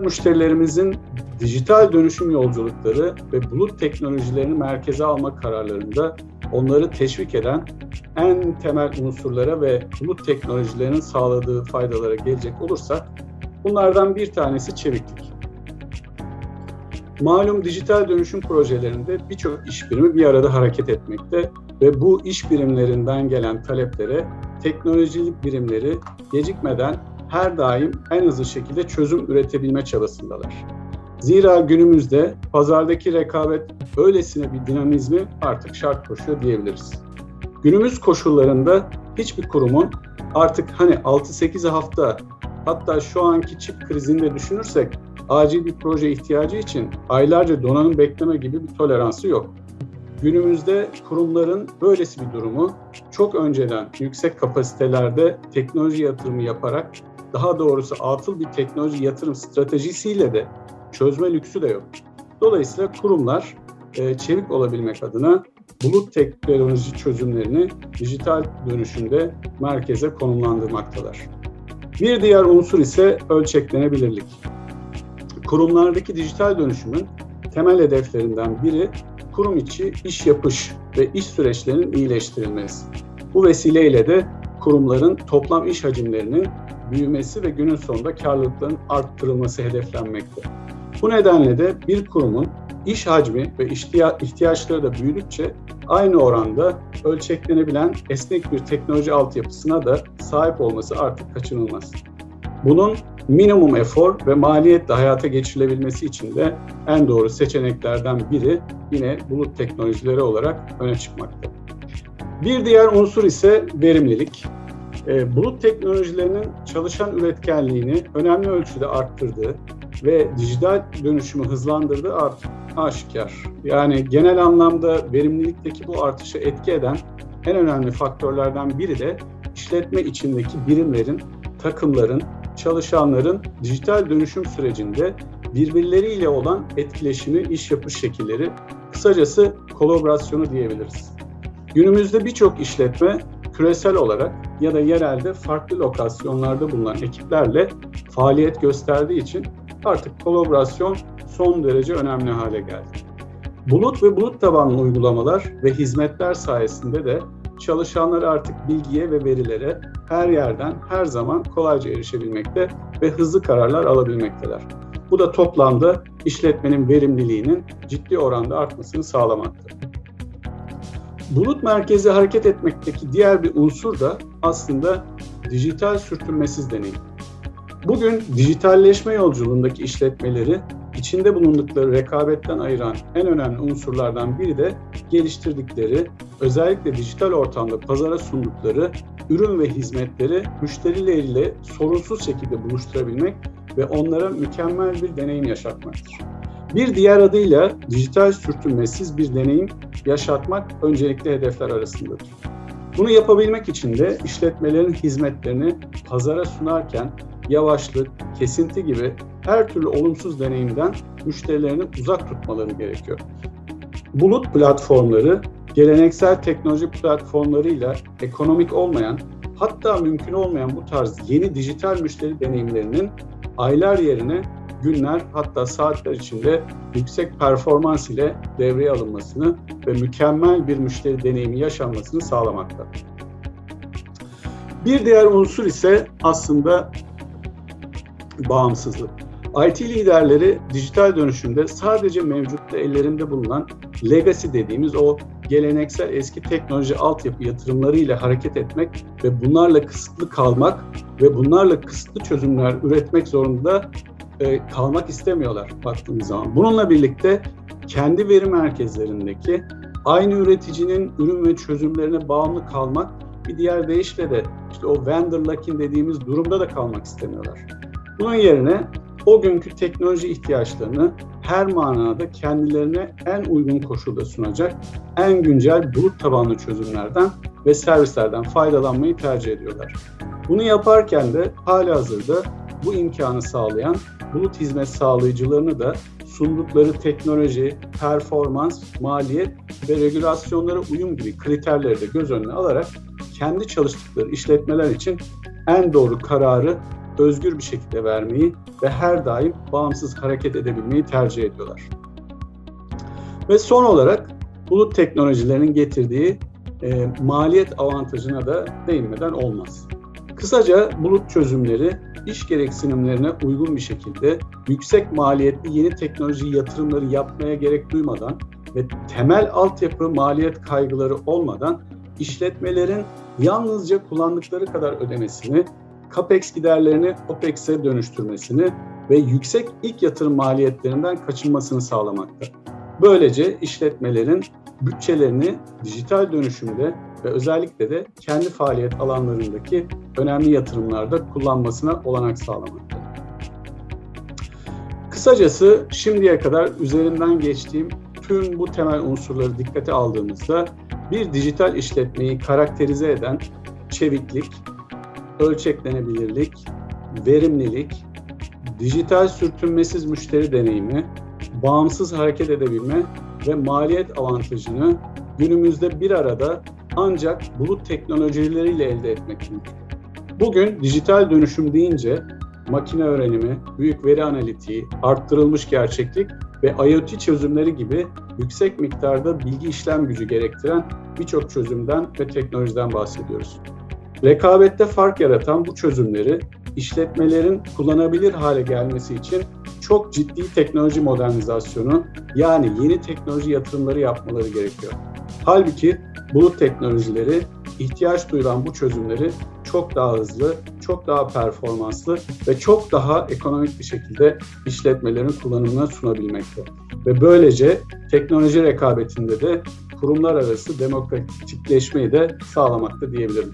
müşterilerimizin dijital dönüşüm yolculukları ve bulut teknolojilerini merkeze alma kararlarında onları teşvik eden en temel unsurlara ve bulut teknolojilerinin sağladığı faydalara gelecek olursak bunlardan bir tanesi çeviklik. Malum dijital dönüşüm projelerinde birçok iş birimi bir arada hareket etmekte ve bu iş birimlerinden gelen taleplere teknolojilik birimleri gecikmeden her daim en hızlı şekilde çözüm üretebilme çabasındalar. Zira günümüzde pazardaki rekabet öylesine bir dinamizmi artık şart koşuyor diyebiliriz. Günümüz koşullarında hiçbir kurumun artık hani 6-8 hafta hatta şu anki çip krizinde düşünürsek acil bir proje ihtiyacı için aylarca donanım bekleme gibi bir toleransı yok. Günümüzde kurumların böylesi bir durumu çok önceden yüksek kapasitelerde teknoloji yatırımı yaparak daha doğrusu atıl bir teknoloji yatırım stratejisiyle de çözme lüksü de yok. Dolayısıyla kurumlar e, çevik olabilmek adına bulut teknoloji çözümlerini dijital dönüşümde merkeze konumlandırmaktalar. Bir diğer unsur ise ölçeklenebilirlik. Kurumlardaki dijital dönüşümün temel hedeflerinden biri kurum içi iş yapış ve iş süreçlerinin iyileştirilmesi. Bu vesileyle de kurumların toplam iş hacimlerinin büyümesi ve günün sonunda karlılıkların arttırılması hedeflenmekte. Bu nedenle de bir kurumun iş hacmi ve ihtiyaçları da büyüdükçe aynı oranda ölçeklenebilen esnek bir teknoloji altyapısına da sahip olması artık kaçınılmaz. Bunun minimum efor ve maliyetle hayata geçirilebilmesi için de en doğru seçeneklerden biri yine bulut teknolojileri olarak öne çıkmakta. Bir diğer unsur ise verimlilik. E, bulut teknolojilerinin çalışan üretkenliğini önemli ölçüde arttırdığı ve dijital dönüşümü hızlandırdığı artık aşikar. Yani genel anlamda verimlilikteki bu artışı etki eden en önemli faktörlerden biri de işletme içindeki birimlerin, takımların, çalışanların dijital dönüşüm sürecinde birbirleriyle olan etkileşimi, iş yapış şekilleri, kısacası kolaborasyonu diyebiliriz. Günümüzde birçok işletme küresel olarak ya da yerelde farklı lokasyonlarda bulunan ekiplerle faaliyet gösterdiği için artık kolaborasyon son derece önemli hale geldi. Bulut ve bulut tabanlı uygulamalar ve hizmetler sayesinde de çalışanlar artık bilgiye ve verilere her yerden her zaman kolayca erişebilmekte ve hızlı kararlar alabilmekteler. Bu da toplamda işletmenin verimliliğinin ciddi oranda artmasını sağlamaktadır. Bulut merkezi hareket etmekteki diğer bir unsur da aslında dijital sürtünmesiz deneyim. Bugün dijitalleşme yolculuğundaki işletmeleri içinde bulundukları rekabetten ayıran en önemli unsurlardan biri de geliştirdikleri, özellikle dijital ortamda pazara sundukları ürün ve hizmetleri müşterileriyle sorunsuz şekilde buluşturabilmek ve onlara mükemmel bir deneyim yaşatmaktır. Bir diğer adıyla dijital sürtünmesiz bir deneyim yaşatmak öncelikli hedefler arasındadır. Bunu yapabilmek için de işletmelerin hizmetlerini pazara sunarken yavaşlık, kesinti gibi her türlü olumsuz deneyimden müşterilerini uzak tutmaları gerekiyor. Bulut platformları geleneksel teknoloji platformlarıyla ekonomik olmayan hatta mümkün olmayan bu tarz yeni dijital müşteri deneyimlerinin aylar yerine günler hatta saatler içinde yüksek performans ile devreye alınmasını ve mükemmel bir müşteri deneyimi yaşanmasını sağlamakta. Bir diğer unsur ise aslında bağımsızlık. IT liderleri dijital dönüşümde sadece mevcutta ellerinde bulunan legacy dediğimiz o geleneksel eski teknoloji altyapı yatırımlarıyla hareket etmek ve bunlarla kısıtlı kalmak ve bunlarla kısıtlı çözümler üretmek zorunda e, kalmak istemiyorlar baktığımız zaman. Bununla birlikte kendi veri merkezlerindeki aynı üreticinin ürün ve çözümlerine bağımlı kalmak bir diğer deyişle de işte o vendor locking dediğimiz durumda da kalmak istemiyorlar. Bunun yerine o günkü teknoloji ihtiyaçlarını her manada kendilerine en uygun koşulda sunacak en güncel bulut tabanlı çözümlerden ve servislerden faydalanmayı tercih ediyorlar. Bunu yaparken de hali hazırda bu imkanı sağlayan bulut hizmet sağlayıcılarını da sundukları teknoloji, performans, maliyet ve regülasyonlara uyum gibi kriterleri de göz önüne alarak kendi çalıştıkları işletmeler için en doğru kararı özgür bir şekilde vermeyi ve her daim bağımsız hareket edebilmeyi tercih ediyorlar. Ve son olarak bulut teknolojilerinin getirdiği e, maliyet avantajına da değinmeden olmaz. Kısaca bulut çözümleri iş gereksinimlerine uygun bir şekilde yüksek maliyetli yeni teknoloji yatırımları yapmaya gerek duymadan ve temel altyapı maliyet kaygıları olmadan işletmelerin yalnızca kullandıkları kadar ödemesini, CAPEX giderlerini OPEX'e dönüştürmesini ve yüksek ilk yatırım maliyetlerinden kaçınmasını sağlamakta. Böylece işletmelerin bütçelerini dijital dönüşümde ve özellikle de kendi faaliyet alanlarındaki önemli yatırımlarda kullanmasına olanak sağlamakta. Kısacası şimdiye kadar üzerinden geçtiğim tüm bu temel unsurları dikkate aldığımızda bir dijital işletmeyi karakterize eden çeviklik, ölçeklenebilirlik, verimlilik, dijital sürtünmesiz müşteri deneyimi, bağımsız hareket edebilme ve maliyet avantajını günümüzde bir arada ancak bulut teknolojileriyle elde etmek mümkün. Bugün dijital dönüşüm deyince makine öğrenimi, büyük veri analitiği, arttırılmış gerçeklik ve IoT çözümleri gibi yüksek miktarda bilgi işlem gücü gerektiren birçok çözümden ve teknolojiden bahsediyoruz. Rekabette fark yaratan bu çözümleri işletmelerin kullanabilir hale gelmesi için çok ciddi teknoloji modernizasyonu yani yeni teknoloji yatırımları yapmaları gerekiyor. Halbuki bulut teknolojileri ihtiyaç duyulan bu çözümleri çok daha hızlı, çok daha performanslı ve çok daha ekonomik bir şekilde işletmelerin kullanımına sunabilmekte. Ve böylece teknoloji rekabetinde de kurumlar arası demokratikleşmeyi de sağlamakta diyebilirim.